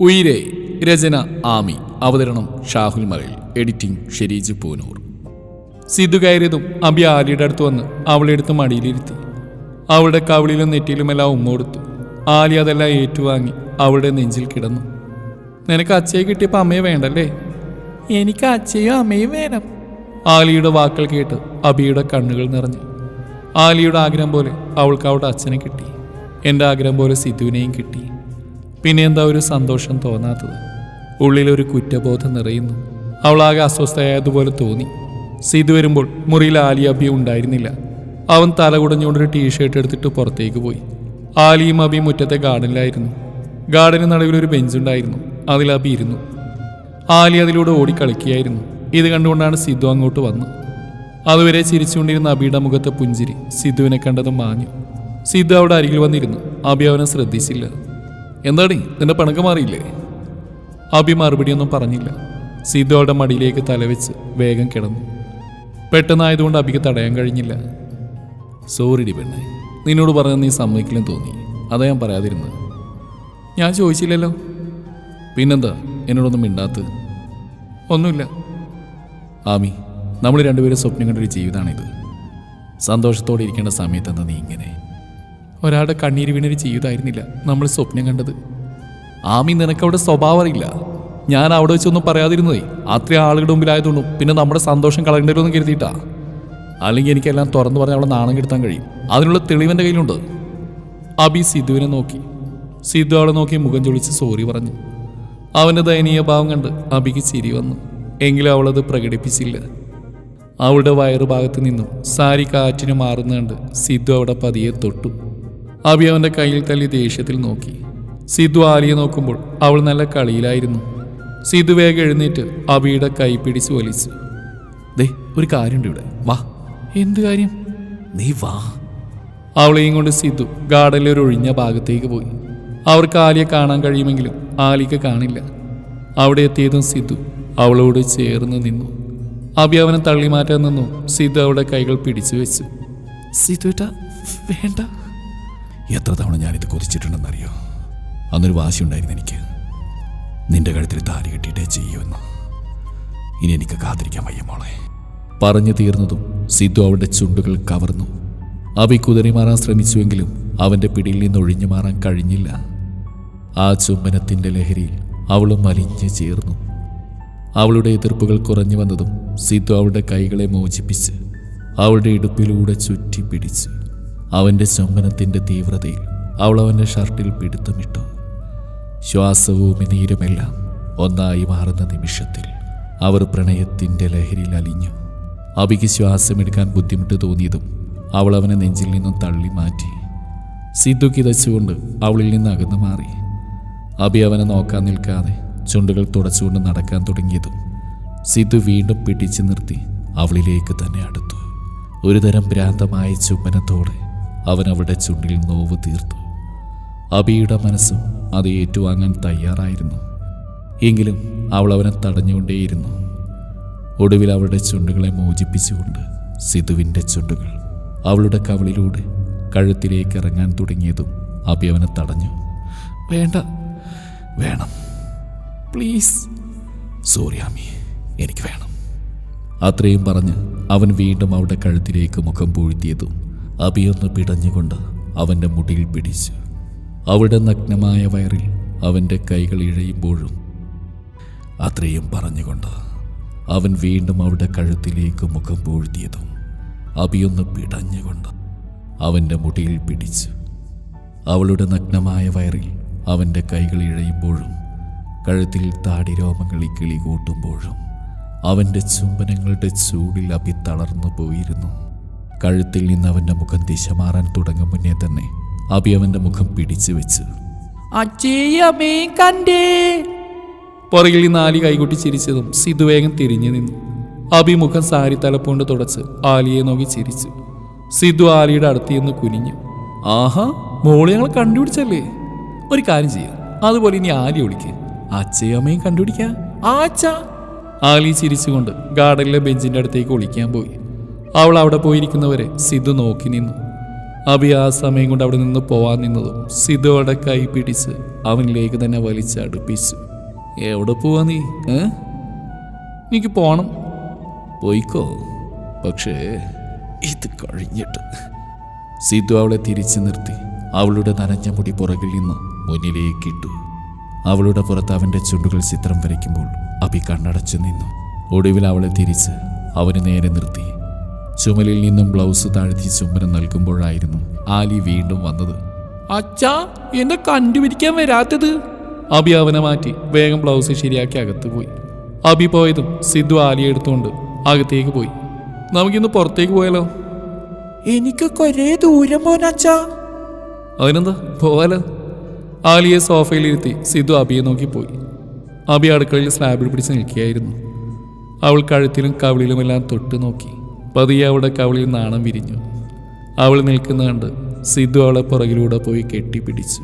ഉയിരെ രചന ആമി. അവതരണം ഷാഹുൽ മറയിൽ എഡിറ്റിംഗ് ഷെരീജ് പൂനൂർ. സിദ്ധു കയറിയതും അബി ആലിയുടെ അടുത്ത് വന്ന് അവളെ എടുത്ത് മടിയിലിരുത്തി. അവളുടെ കവിളിലും നെറ്റിയിലുമെല്ലാം ഉമ്മ കൊടുത്തു ആലി അതെല്ലാം ഏറ്റുവാങ്ങി അവളുടെ നെഞ്ചിൽ കിടന്നു. നിനക്ക് അച്ഛയെ കിട്ടിയപ്പോൾ അമ്മയെ വേണ്ടല്ലേ? എനിക്ക് അച്ഛയും അമ്മയും വേണം. ആലിയുടെ വാക്കുകൾ കേട്ട് അബിയുടെ കണ്ണുകൾ നിറഞ്ഞു. ആലിയുടെ ആഗ്രഹം പോലെ അവൾക്ക് അവളുടെ അച്ഛനെ കിട്ടി. എന്റെ ആഗ്രഹം പോലെ സിദ്ധുവിനെയും കിട്ടി. പിന്നെ എന്താ ഒരു സന്തോഷം തോന്നാത്തത്? ഉള്ളിലൊരു കുറ്റബോധം നിറയുന്നു. അവളാകെ അസ്വസ്ഥയായതുപോലെ തോന്നി. സീതു വരുമ്പോൾ മുറിയിൽ ആലി അബി ഉണ്ടായിരുന്നില്ല. അവൻ തലകുടഞ്ഞുകൊണ്ടൊരു ടീഷർട്ട് എടുത്തിട്ട് പുറത്തേക്ക് പോയി. ആലിയും അബി മുറ്റത്തെ ഗാർഡനിലായിരുന്നു. ഗാർഡന് നടുവിൽ ഒരു ബെഞ്ചുണ്ടായിരുന്നു അതിൽ അബി ഇരുന്നു. ആലി അതിലൂടെ ഓടിക്കളിക്കുകയായിരുന്നു. ഇത് കണ്ടുകൊണ്ടാണ് സിദ്ധു അങ്ങോട്ട് വന്നു അതുവരെ ചിരിച്ചുകൊണ്ടിരുന്ന അബിയുടെ മുഖത്തെ പുഞ്ചിരി സിദ്ധുവിനെ കണ്ടതും മാഞ്ഞു. സിദ്ധു അവിടെ അരികിൽ വന്നിരുന്നു. അബി അവനെ ശ്രദ്ധിച്ചില്ല. എന്താടി നിന്റെ പിണക്ക് മാറിയില്ലേ? അബി മറുപടിയൊന്നും പറഞ്ഞില്ല. സീതയുടെ മടിയിലേക്ക് തലവെച്ച് വേഗം കിടന്നു. പെട്ടെന്നായതുകൊണ്ട് അബിക്ക് തടയാൻ കഴിഞ്ഞില്ല. സോറിടി പെണ്ണെ നിന്നോട് പറഞ്ഞ നീ സമ്മതിക്കില്ലെന്ന് തോന്നി. അതാ ഞാൻ പറയാതിരുന്നത്. ഞാൻ ചോദിച്ചില്ലല്ലോ? പിന്നെന്താ? എന്നോടൊന്നും മിണ്ടാത്തത് ഒന്നുമില്ല. ആമി നമ്മൾ രണ്ടുപേരും സ്വപ്നം കണ്ടൊരു ജീവിതമാണിത്. സന്തോഷത്തോടെ ഇരിക്കേണ്ട സമയത്തെന്താ നീ ഇങ്ങനെ? ഒരാളുടെ കണ്ണീര് വീണൊരു ജീവിതമായിരുന്നില്ല നമ്മൾ സ്വപ്നം കണ്ടത്. ആമി നിനക്കവിടെ സ്വഭാവം അറിയില്ല. ഞാൻ അവിടെ വെച്ചൊന്നും പറയാതിരുന്നതേ. അത്രയും ആളുകളുടെ മുമ്പിലായതുകൊണ്ടും പിന്നെ നമ്മുടെ സന്തോഷം കളയേണ്ടതെന്ന് കരുതിയിട്ടാ. അല്ലെങ്കിൽ എനിക്കെല്ലാം തുറന്നു പറഞ്ഞ് അവളെ നാണം കെടുത്താൻ കഴിയും. അതിനുള്ള തെളിവെന്റെ കയ്യിലുണ്ട്. അബി സിദ്ധുവിനെ നോക്കി. സിദ്ധു അവളെ നോക്കി മുഖം ചൊളിച്ച് സോറി പറഞ്ഞു. അവന്റെ ദയനീയ ഭാവം കണ്ട് അബിക്ക് ചിരി വന്നു. എങ്കിലും അവളത് പ്രകടിപ്പിച്ചില്ല. അവളുടെ വയറുഭാഗത്ത് നിന്നും സാരി കാറ്റിന് മാറുന്ന കണ്ട് സിദ്ധു അവിടെ പതിയെ തൊട്ടു. അബി അവന്റെ കയ്യിൽ തല്ലി ദേഷ്യത്തിൽ നോക്കി. സിദ്ധു ആലിയെ നോക്കുമ്പോൾ അവൾ നല്ല കളിയിലായിരുന്നു. സിദ്ധു വേഗം എഴുന്നേറ്റ് അബിയുടെ കൈ പിടിച്ച് വലിച്ചു. ദേ ഒരു കാര്യമുണ്ട് ഇവിടെ. വാ. എന്ത് കാര്യം? നീ വാ. അവളെയും കൊണ്ട് സിദ്ധു ഗാർഡനിലെ ഒരു ഒഴിഞ്ഞ ഭാഗത്തേക്ക് പോയി. അവർക്ക് ആലിയെ കാണാൻ കഴിയുമെങ്കിലും ആലിക്ക് കാണില്ല. അവിടെ എത്തിയതും സിദ്ധു അവളോട് ചേർന്ന് നിന്നു. അബി അവനെ തള്ളി മാറ്റാൻ നിന്നു. സിദ്ധു അവളുടെ കൈകൾ പിടിച്ചു വെച്ചു. സിദ്ധുട്ട വേണ്ട. എത്ര തവണ ഞാനിത് കൊതിച്ചിട്ടുണ്ടെന്നറിയോ? അന്നൊരു വാശിയുണ്ടായിരുന്നു എനിക്ക്. നിന്റെ കഴുത്തിൽ താലി കെട്ടിയിട്ടേ ചെയ്യുമെന്ന്. ഇനി എനിക്ക് കാത്തിരിക്കാൻ വയ്യ മോളെ. പറഞ്ഞു തീർന്നതും സിദ്ധു അവളുടെ ചുണ്ടുകൾ കവർന്നു. അവി കുതിരി മാറാൻ ശ്രമിച്ചുവെങ്കിലും അവന്റെ പിടിയിൽ നിന്ന് ഒഴിഞ്ഞു മാറാൻ കഴിഞ്ഞില്ല. ആ ചുംബനത്തിന്റെ ലഹരിയിൽ അവളും മലിഞ്ഞു ചേർന്നു. അവളുടെ എതിർപ്പുകൾ കുറഞ്ഞു വന്നതും സിദ്ധു അവളുടെ കൈകളെ മോചിപ്പിച്ച് അവളുടെ ഇടുപ്പിലൂടെ ചുറ്റി പിടിച്ചു അവന്റെ ചുംബനത്തിന്റെ തീവ്രതയിൽ അവൾ അവന്റെ ഷർട്ടിൽ പിടുത്തമിട്ടു. ശ്വാസവും നീരുമെല്ലാം ഒന്നായി മാറുന്ന നിമിഷത്തിൽ അവർ പ്രണയത്തിന്റെ ലഹരിയിൽ അലിഞ്ഞു. അബിക്ക് ശ്വാസമെടുക്കാൻ ബുദ്ധിമുട്ട് തോന്നിയതും അവൾ അവനെ നെഞ്ചിൽ നിന്നും തള്ളി മാറ്റി. സിദ്ധു കിതച്ചുകൊണ്ട് അവളിൽ നിന്ന് അകന്നു മാറി. അബി അവനെ നോക്കാൻ നിൽക്കാതെ ചുണ്ടുകൾ തുടച്ചുകൊണ്ട് നടക്കാൻ തുടങ്ങിയതും സിദ്ധു വീണ്ടും പിടിച്ചു നിർത്തി അവളിലേക്ക് തന്നെ അടുത്തു. ഒരുതരം ഭ്രാന്തമായ ചുംബനത്തോടെ അവൻ അവളുടെ ചുണ്ടിൽ നോവ് തീർത്തു. അബിയുടെ മനസ്സും അത് ഏറ്റുവാങ്ങാൻ തയ്യാറായിരുന്നു. എങ്കിലും അവൾ അവനെ തടഞ്ഞുകൊണ്ടേയിരുന്നു. ഒടുവിൽ അവളുടെ ചുണ്ടുകളെ മോചിപ്പിച്ചുകൊണ്ട് സിധുവിന്റെ ചുണ്ടുകൾ അവളുടെ കവളിലൂടെ കഴുത്തിലേക്ക് ഇറങ്ങാൻ തുടങ്ങിയതും അബി അവനെ തടഞ്ഞു. വേണ്ട വേണം. പ്ലീസ്. സോറി ആമി എനിക്ക് വേണം. അത്രയും പറഞ്ഞ് അവൻ വീണ്ടും അവളുടെ കഴുത്തിലേക്ക് മുഖം പൂഴ്ത്തിയതും അബിയൊന്ന് പിടഞ്ഞുകൊണ്ട് അവന്റെ മുടിയിൽ പിടിച്ചു. അവളുടെ നഗ്നമായ വയറിൽ അവന്റെ കൈകൾ ഇഴയുമ്പോഴും അത്രയും പറഞ്ഞുകൊണ്ട് അവൻ വീണ്ടും അവളുടെ കഴുത്തിലേക്ക് മുഖം പൂഴ്ത്തിയതും അബിയൊന്ന് പിടഞ്ഞുകൊണ്ട് അവന്റെ മുടിയിൽ പിടിച്ചു. അവളുടെ നഗ്നമായ വയറിൽ അവന്റെ കൈകൾ ഇഴയുമ്പോഴും കഴുത്തിൽ താടിരോമങ്ങൾ കിളി കൂട്ടുമ്പോഴും അവന്റെ ചുംബനങ്ങളുടെ ചൂടിൽ അബി തളർന്നു പോയിരുന്നു. കഴുത്തിൽ നിന്ന് അവന്റെ മുഖം ദിശ മാറാൻ തുടങ്ങും മുന്നേ തന്നെ അബി അവന്റെ മുഖം പിടിച്ചു വെച്ചു പുറകിൽ നിന്ന് ആലി കൈകൊട്ടി ചിരിച്ചതും സിധു വേഗം തിരിഞ്ഞു നിന്നു. അബി മുഖം സാരി തലപ്പുകൊണ്ട് തുടച്ച് ആലിയെ നോക്കി ചിരിച്ചു. സിധു ആലിയുടെ അടുത്ത് നിന്ന് കുനിഞ്ഞു. ആഹാ മോൾ ഞങ്ങൾ കണ്ടുപിടിച്ചല്ലേ? ഒരു കാര്യം ചെയ്യാം അതുപോലെ ഇനി ആലി ഒളിക്ക് അച്ഛയും കണ്ടുപിടിക്കാം. ആച്ച. ആലി ചിരിച്ചുകൊണ്ട് ഗാർഡനിലെ ബെഞ്ചിന്റെ അടുത്തേക്ക് ഒളിക്കാൻ പോയി. അവൾ അവിടെ പോയിരിക്കുന്നവരെ സിധു നോക്കി നിന്നു. അബി ആ സമയം കൊണ്ട് അവിടെ നിന്ന് പോവാൻ നിന്നതും സിദ്ധോടെ കൈ പിടിച്ച് അവനിലേക്ക് തന്നെ വലിച്ചടുപ്പിച്ചു. എവിടെ പോവാ നീ? ഏ? എനിക്ക് പോണം. പോയിക്കോ. പക്ഷേ ഇത് കഴിഞ്ഞിട്ട്. സിദ്ധു അവളെ തിരിച്ചു നിർത്തി. അവളുടെ നനഞ്ഞ മുടി പുറകിൽ നിന്ന് മുന്നിലേക്കിട്ടു അവളുടെ പുറത്ത് അവന്റെ ചുണ്ടുകൾ ചിത്രം വരയ്ക്കുമ്പോൾ അബി കണ്ണടച്ചു നിന്നു. ഒടുവിൽ അവളെ തിരിച്ച് അവന് നേരെ നിർത്തി. ചുമലിൽ നിന്നും ബ്ലൗസ് താഴ്ത്തി ചുംബനം നൽകുമ്പോഴായിരുന്നു ആലി വീണ്ടും വന്നത്. അച്ഛാ എന്നെ കണ്ടുപിടിക്കാൻ വരാത്തത്. അബി അവനെ മാറ്റി വേഗം ബ്ലൗസ് ശരിയാക്കി അകത്ത് പോയി. അബി പോയതും സിദ്ധു ആലിയെ എടുത്തുകൊണ്ട് അകത്തേക്ക് പോയി. നമുക്കിന്ന് പുറത്തേക്ക് പോയാലോ? എനിക്ക് കുറേ ദൂരം പോനച്ചാ അതിനെന്താ? പോവാലോ? ആലിയെ സോഫയിലിരുത്തി സിദ്ധു അബിയെ നോക്കി പോയി. അബി അടുക്കളയിൽ സ്ലാബിൽ പിടിച്ച് നിൽക്കുകയായിരുന്നു. അവൾ കഴുത്തിലും കവിളിലുമെല്ലാം തൊട്ട് നോക്കി. പതിയെ അവളുടെ കവളിൽ നാണം വിരിഞ്ഞു. അവൾ നിൽക്കുന്ന കണ്ട് സിദ്ധു അവളെ പുറകിലൂടെ പോയി കെട്ടിപ്പിടിച്ചു.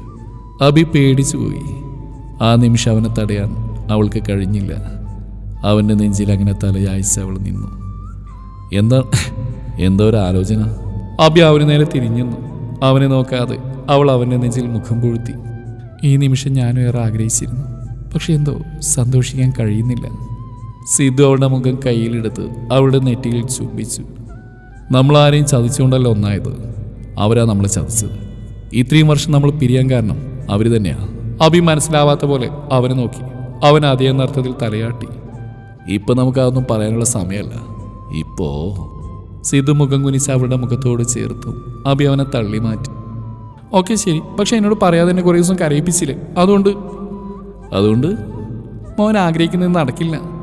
അബി പേടിച്ചു പോയി. ആ നിമിഷം അവനെ തടയാൻ അവൾക്ക് കഴിഞ്ഞില്ല. അവന്റെ നെഞ്ചിൽ അങ്ങനെ തലയായിച്ച് അവൾ നിന്നു. എന്താ എന്തോ ഒരു ആലോചന? അബി അവന് നേരെ തിരിഞ്ഞെന്നു അവനെ നോക്കാതെ അവൾ അവന്റെ നെഞ്ചിൽ മുഖം പൊഴുത്തി. ഈ നിമിഷം ഞാനും ഏറെ ആഗ്രഹിച്ചിരുന്നു. പക്ഷെ എന്തോ സന്തോഷിക്കാൻ കഴിയുന്നില്ല. സിദ്ധു അവളുടെ മുഖം കയ്യിലെടുത്ത് അവളുടെ നെറ്റിയിൽ ചുംബിച്ചു. നമ്മളാരെയും ചതിച്ചുകൊണ്ടല്ല ഒന്നായത്. അവരാ നമ്മൾ ചതിച്ചത്. ഇത്രയും വർഷം നമ്മൾ പിരിയാൻ കാരണം അവർ തന്നെയാ. അഭി മനസ്സിലാവാത്ത പോലെ അവനെ നോക്കി. അവൻ അതേ നർത്ഥത്തിൽ തലയാട്ടി. ഇപ്പൊ നമുക്കതൊന്നും പറയാനുള്ള സമയമല്ല. ഇപ്പോ സിദ്ധു മുഖം കുനിച്ച് അവളുടെ മുഖത്തോട് ചേർത്തു. അഭി അവനെ തള്ളി മാറ്റി. ഓക്കെ ശരി. പക്ഷെ എന്നോട് പറയാതെ തന്നെ കുറേ ദിവസം കരയിപ്പിച്ചില്ലേ? അതുകൊണ്ട്? അതുകൊണ്ട്? മോൻ ആഗ്രഹിക്കുന്നത് നടക്കില്ല.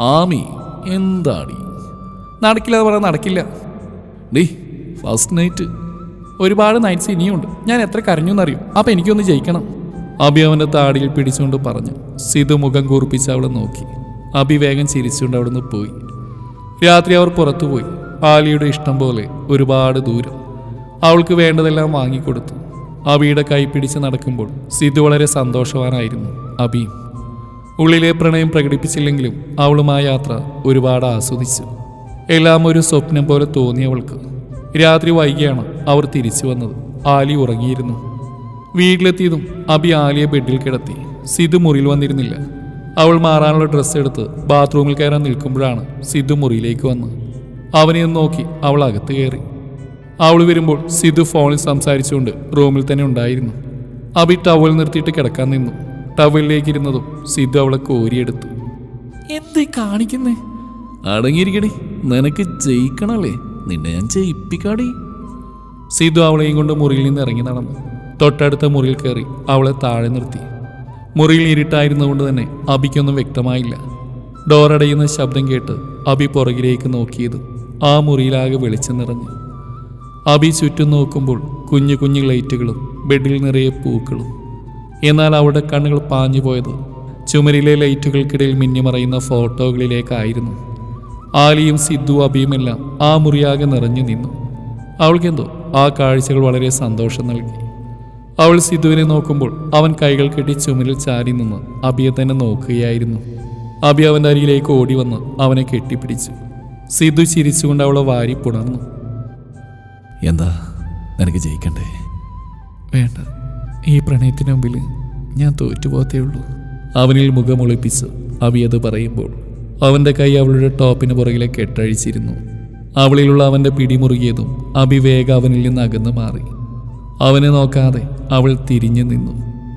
ആമി എന്താടി? നടക്കില്ല എന്ന് പറയാൻ നടക്കില്ല. ഡീ ഫസ്റ്റ് നൈറ്റ് ഒരുപാട് നൈറ്റ്സ് ഇനിയുണ്ട്. ഞാൻ എത്ര കരഞ്ഞു എന്നറിയും? അപ്പം എനിക്കൊന്ന് ജയിക്കണം. അബി അവന്റെ താടിയിൽ പിടിച്ചുകൊണ്ട് പറഞ്ഞു. സിധു മുഖം കൂർപ്പിച്ച് അവളെ നോക്കി. അബി വേഗം ചിരിച്ചുകൊണ്ട് അവിടുന്ന് പോയി. രാത്രി അവർ പുറത്തുപോയി ആലിയുടെ ഇഷ്ടം പോലെ ഒരുപാട് ദൂരം. അവൾക്ക് വേണ്ടതെല്ലാം വാങ്ങിക്കൊടുത്തു. അബിയുടെ കൈ പിടിച്ച് നടക്കുമ്പോൾ സിധു വളരെ സന്തോഷവാനായിരുന്നു. അബിയും ഉള്ളിലെ പ്രണയം പ്രകടിപ്പിച്ചില്ലെങ്കിലും അവളും ആ യാത്ര ഒരുപാട് ആസ്വദിച്ചു. എല്ലാം ഒരു സ്വപ്നം പോലെ തോന്നിയവൾക്ക് രാത്രി വൈകിയാണ് അവർ തിരിച്ചു വന്നത്. ആലി ഉറങ്ങിയിരുന്നു. വീട്ടിലെത്തിയതും അബി ആലിയെ ബെഡിൽ കിടത്തി. സിധു മുറിയിൽ വന്നിരുന്നില്ല. അവൾ മാറാനുള്ള ഡ്രസ്സ് എടുത്ത് ബാത്റൂമിൽ കയറാൻ നിൽക്കുമ്പോഴാണ് സിധു മുറിയിലേക്ക് വന്നത് അവനെ നോക്കി അവൾ അകത്ത് കയറി. അവൾ വരുമ്പോൾ സിധു ഫോണിൽ സംസാരിച്ചുകൊണ്ട് റൂമിൽ തന്നെ ഉണ്ടായിരുന്നു. അബി ടവൽ നിർത്തിയിട്ട് കിടക്കാൻ നിന്നു. ടവലിലേക്ക് സിദ്ധു അവളെ കോരിയെടുത്തു. എന്ത് കാണിക്കുന്നേ? അടങ്ങിയിരിക്കടി നിനക്ക് ജയിക്കണല്ലേ? നിന്നെ ഞാൻ ജയിപ്പിക്കാടി. സിദ്ധു അവളെയും കൊണ്ട് മുറിയിൽ നിന്ന് ഇറങ്ങി നടന്നു. തൊട്ടടുത്ത മുറിയിൽ കയറി അവളെ താഴെ നിർത്തി. മുറിയിൽ ഇരുട്ടായിരുന്നുകൊണ്ട് തന്നെ അബിക്കൊന്നും വ്യക്തമായില്ല. ഡോറടയുന്ന ശബ്ദം കേട്ട് അബി പുറകിലേക്ക് നോക്കിയത് ആ മുറിയിലാകെ വെളിച്ചം നിറഞ്ഞു. അബി ചുറ്റും നോക്കുമ്പോൾ കുഞ്ഞു കുഞ്ഞു ലൈറ്റുകളും ബെഡിൽ നിറയെ പൂക്കളും എന്നാൽ അവളുടെ കണ്ണുകൾ പാഞ്ഞു പോയത്. ചുമരിലെ ലൈറ്റുകൾക്കിടയിൽ മിന്നിമറയുന്ന ഫോട്ടോകളിലേക്കായിരുന്നു. ആലിയും സിദ്ധു അബിയുമെല്ലാം ആ മുറിയാകെ നിറഞ്ഞു നിന്നു. അവൾക്കെന്തോ ആ കാഴ്ചകൾ വളരെ സന്തോഷം നൽകി. അവൾ സിദ്ധുവിനെ നോക്കുമ്പോൾ അവൻ കൈകൾ കെട്ടി ചുമരിൽ ചാരി നിന്ന് അബിയെ തന്നെ നോക്കുകയായിരുന്നു. അബി അവന്റെ അരികിലേക്ക് ഓടി വന്ന് അവനെ കെട്ടിപ്പിടിച്ചു. സിദ്ധു ചിരിച്ചുകൊണ്ട് അവളെ വാരി പുണർന്നു എന്താ? നിനക്ക് ജയിക്കണ്ടേ? വേണ്ട. ഈ പ്രണയത്തിന് മുമ്പിൽ ഞാൻ തോറ്റുപോകത്തേ ഉള്ളൂ. അവനിൽ മുഖമൊളിപ്പിച്ച് അവി അത് പറയുമ്പോൾ അവന്റെ കൈ അവളുടെ ടോപ്പിന് പുറകിലെ കെട്ടഴിച്ചിരുന്നു. അവളിലുള്ള അവന്റെ പിടിമുറുകിയതും അബി വേഗം അവനിൽ നിന്ന് അകന്നു മാറി. അവനെ നോക്കാതെ അവൾ തിരിഞ്ഞു നിന്നു.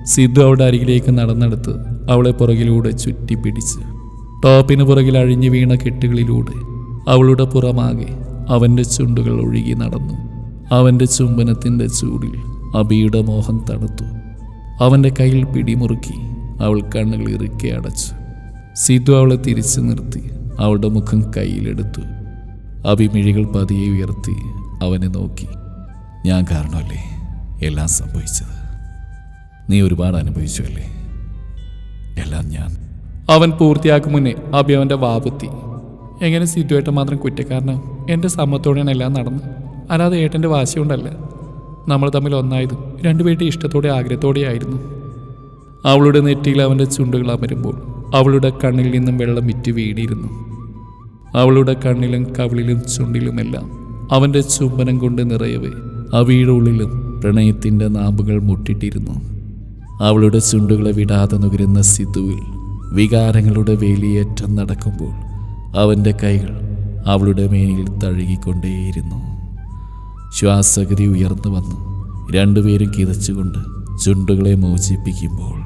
സിദ്ധു അവളുടെ അരികിലേക്ക് നടന്നെടുത്ത് അവളെ പുറകിലൂടെ ചുറ്റിപ്പിടിച്ച്. ടോപ്പിന് പുറകിൽ അഴിഞ്ഞു വീണ കെട്ടുകളിലൂടെ അവളുടെ പുറമാകെ അവന്റെ ചുണ്ടുകൾ ഒഴുകി നടന്നു. അവന്റെ ചുംബനത്തിന്റെ ചൂടിൽ അബിയുടെ മോഹം തണുത്തു. അവന്റെ കയ്യിൽ പിടിമുറുക്കി അവൾ കണ്ണുകൾ ഇറുക്കി അടച്ചു. സീതു അവളെ തിരിച്ചു നിർത്തി അവളുടെ മുഖം കയ്യിലെടുത്തു. അഭിമിഴികൾ പതിയെ ഉയർത്തി അവനെ നോക്കി. ഞാൻ കാരണമല്ലേ എല്ലാം സംഭവിച്ചത്? നീ ഒരുപാട് അനുഭവിച്ചു അല്ലേ എല്ലാം ഞാൻ. അവൻ പൂർത്തിയാക്കും മുന്നേ അബി അവന്റെ വാപുത്തി. എങ്ങനെ സിദ്ധുവേട്ടൻ മാത്രം കുറ്റക്കാരനാവും എന്റെ സമ്മത്തോടെയാണ് എല്ലാം നടന്നത് അല്ലാതെ ഏട്ടന്റെ വാശി കൊണ്ടല്ല നമ്മൾ തമ്മിൽ ഒന്നായതും രണ്ടുപേരുടെ ഇഷ്ടത്തോടെ ആഗ്രഹത്തോടെയായിരുന്നു. അവളുടെ നെറ്റിയിൽ അവന്റെ ചുണ്ടുകൾ അമരുമ്പോൾ അവളുടെ കണ്ണിൽ നിന്നും വെള്ളം വിറ്റ് വീണിരുന്നു. അവളുടെ കണ്ണിലും കവിളിലും ചുണ്ടിലുമെല്ലാം അവന്റെ ചുംബനം കൊണ്ട് നിറയവേ അവയുടെ ഉള്ളിലും പ്രണയത്തിന്റെ നാമ്പുകൾ മുട്ടിട്ടിരുന്നു. അവളുടെ ചുണ്ടുകളെ വിടാതെ നുകരുന്ന സിധുവിൽ വികാരങ്ങളുടെ വേലിയേറ്റം നടക്കുമ്പോൾ അവന്റെ കൈകൾ അവളുടെ മേനിൽ തഴുകിക്കൊണ്ടേയിരുന്നു. ശ്വാസഗതി ഉയർന്നു വന്നു. രണ്ടുപേരും കിതച്ചുകൊണ്ട് ചുണ്ടുകളെ മോചിപ്പിക്കുമ്പോൾ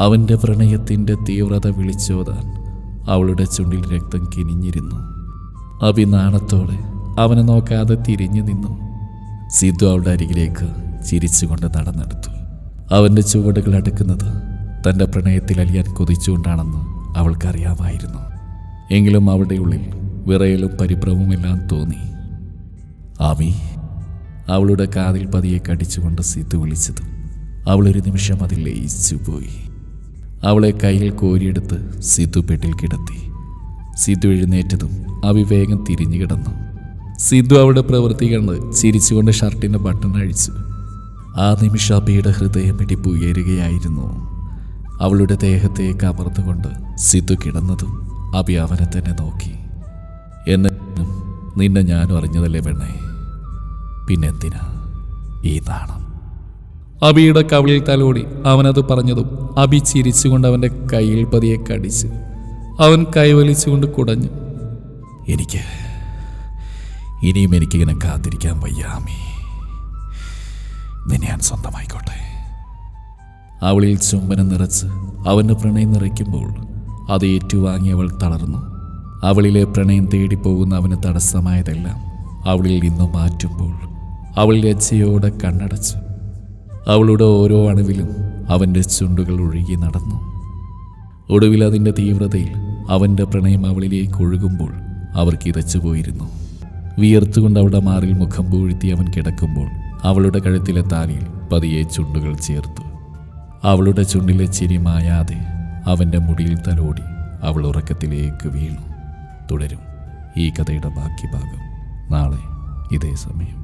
അവന്റെ പ്രണയത്തിന്റെ തീവ്രത വിളിച്ചോതാൻ അവളുടെ ചുണ്ടിൽ രക്തം കിനിഞ്ഞിരുന്നു. അഭിനാണത്തോടെ അവനെ നോക്കാതെ തിരിഞ്ഞു നിന്നു. സിദ്ധു അവളുടെ അരികിലേക്ക് ചിരിച്ചുകൊണ്ട് നടന്നെടുത്തു. അവന്റെ ചുവടുകൾ അടുക്കുന്നത് തന്റെ പ്രണയത്തിൽ അലിയാൻ കൊതിച്ചുകൊണ്ടാണെന്ന് അവൾക്കറിയാമായിരുന്നു. എങ്കിലും അവളുടെ ഉള്ളിൽ വിറയലും പരിഭ്രമവുമെല്ലാം തോന്നി. ആമി അവളുടെ കാതിൽ പതിയെ കടിച്ചുകൊണ്ട് സിദ്ധു വിളിച്ചതും. അവളൊരു നിമിഷം അതിൽ ലയിച്ചു പോയി അവളെ കയ്യിൽ കോരിയെടുത്ത് സിദ്ധു പെട്ടിൽ കിടത്തി. സിദ്ധു എഴുന്നേറ്റതും അവിവേകം തിരിഞ്ഞു കിടന്നു. സിദ്ധു അവളുടെ പ്രവൃത്തി കണ്ട് ചിരിച്ചുകൊണ്ട് ഷർട്ടിന്റെ ബട്ടൺ അഴിച്ചു. ആ നിമിഷം അബിയുടെ ഹൃദയം ഇടിപ്പ് ഉയരുകയായിരുന്നു. അവളുടെ ദേഹത്തെ കമർന്നുകൊണ്ട് സിദ്ധു കിടന്നതും അബി അവനെ തന്നെ നോക്കി. എന്നെ നിന്നെ ഞാനും അറിഞ്ഞതല്ലേ പെണ്ണേ? പിന്നെന്തിനാ ഈ നാണം? അബിയുടെ കവിളിൽ തലോടി അവനത് പറഞ്ഞതും അബി ചിരിച്ചുകൊണ്ട് അവന്റെ കയ്യിൽ പതിയെ കടിച്ച് അവൻ കൈവലിച്ചുകൊണ്ട് കുടഞ്ഞു. എനിക്ക് ഇനിയും എനിക്കിങ്ങനെ കാത്തിരിക്കാൻ വയ്യാമി നിന്നെ ഞാൻ സ്വന്തമായിക്കോട്ടെ. അവളിൽ ചുംബനം നിറച്ച് അവന്റെ പ്രണയം നിറയ്ക്കുമ്പോൾ അത് ഏറ്റുവാങ്ങി അവൾ തളർന്നു. അവളിലെ പ്രണയം തേടിപ്പോകുന്ന അവന് തടസ്സമായതെല്ലാം അവളിൽ നിന്നും മാറ്റുമ്പോൾ അവൾ ലജ്ജയോടെ കണ്ണടച്ചു. അവളുടെ ഓരോ അണുവിലും അവന്റെ ചുണ്ടുകൾ ഒഴുകി നടന്നു. ഒടുവിൽ അതിന്റെ തീവ്രതയിൽ അവന്റെ പ്രണയം അവളിലേക്ക് ഒഴുകുമ്പോൾ അവർക്ക് ഇരച്ചു പോയിരുന്നു വിയർത്തുകൊണ്ട് അവളുടെ മാറിൽ മുഖം പൂഴ്ത്തി അവൻ കിടക്കുമ്പോൾ അവളുടെ കഴുത്തിലെ താലിയിൽ പതിയെ ചുണ്ടുകൾ ചേർത്തു. അവളുടെ ചുണ്ടിലെ ചിരി മായാതെ അവന്റെ മുടിയിൽ തലോടി അവൾ ഉറക്കത്തിലേക്ക് വീണു. തുടരും ഈ കഥയുടെ ബാക്കി ഭാഗം. നാളെ ഇതേ സമയം.